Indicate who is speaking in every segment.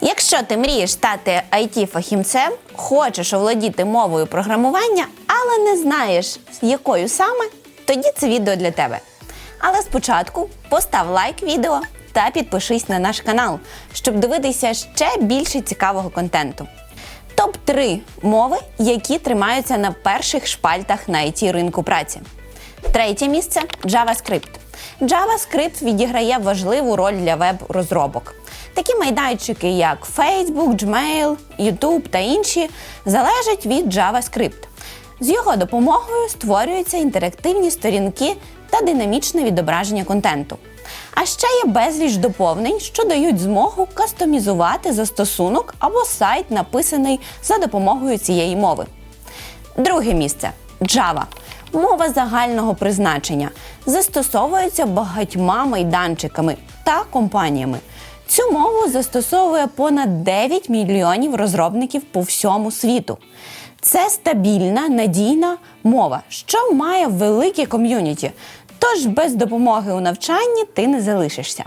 Speaker 1: Якщо ти мрієш стати IT-фахівцем, хочеш оволодіти мовою програмування, але не знаєш, якою саме, тоді це відео для тебе. Але спочатку постав лайк відео та підпишись на наш канал, щоб дивитися ще більше цікавого контенту. Топ-3 мови, які тримаються на перших шпальтах на IT ринку праці. Третє місце JavaScript. JavaScript відіграє важливу роль для веб-розробок. Такі майданчики, як Facebook, Gmail, YouTube та інші, залежать від JavaScript. З його допомогою створюються інтерактивні сторінки та динамічне відображення контенту. А ще є безліч доповнень, що дають змогу кастомізувати застосунок або сайт, написаний за допомогою цієї мови. Друге місце Java. Мова загального призначення застосовується багатьма майданчиками та компаніями. Цю мову застосовує понад 9 мільйонів розробників по всьому світу. Це стабільна, надійна мова, що має велике ком'юніті. Тож без допомоги у навчанні ти не залишишся.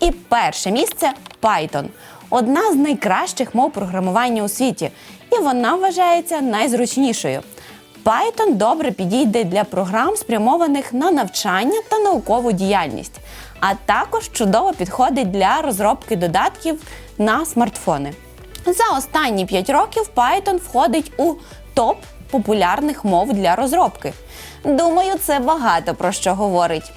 Speaker 1: І перше місце Python одна з найкращих мов програмування у світі, і вона вважається найзручнішою. Python добре підійде для програм, спрямованих на навчання та наукову діяльність, а також чудово підходить для розробки додатків на смартфони. За останні 5 років Python входить у топ популярних мов для розробки. Думаю, це багато про що говорить.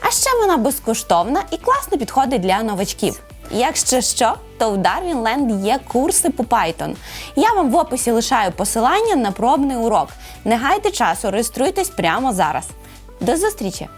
Speaker 1: А ще вона безкоштовна і класно підходить для новачків. Якщо що, то в Darwin Land є курси по Python. Я вам в описі лишаю посилання на пробний урок. Не гайте часу, реєструйтесь прямо зараз. До зустрічі!